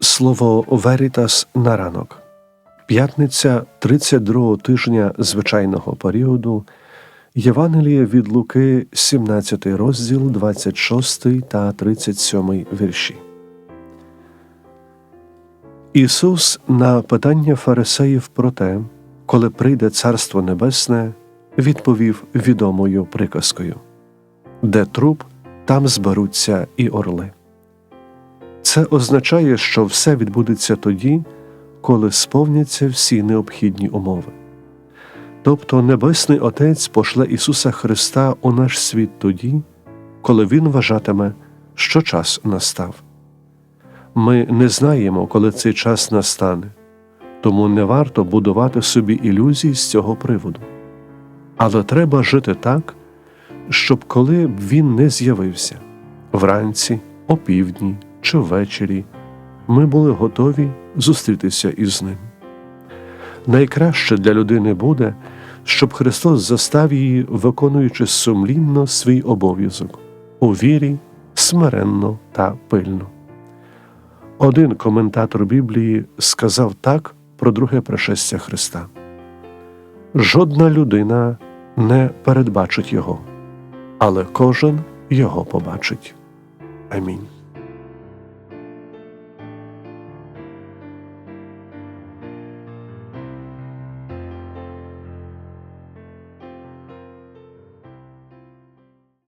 Слово Верітас на ранок. П'ятниця 32-го тижня звичайного періоду. Євангеліє від Луки, 17 розділ, 26 та 37 вірші. Ісус на питання фарисеїв про те, коли прийде Царство Небесне, відповів відомою приказкою Де труп, там зберуться і орли. Це означає, що все відбудеться тоді, коли сповняться всі необхідні умови. Тобто Небесний Отець пошле Ісуса Христа у наш світ тоді, коли Він вважатиме, що час настав. Ми не знаємо, коли цей час настане, тому не варто будувати собі ілюзій з цього приводу. Але треба жити так, щоб коли б він не з'явився вранці, опівдні чи ввечері, ми були готові зустрітися із ним. Найкраще для людини буде, щоб Христос застав її, виконуючи сумлінно свій обов'язок у вірі, смиренно та пильно. Один коментатор Біблії сказав так про друге пришестя Христа: Жодна людина не передбачить його, але кожен його побачить. Амінь.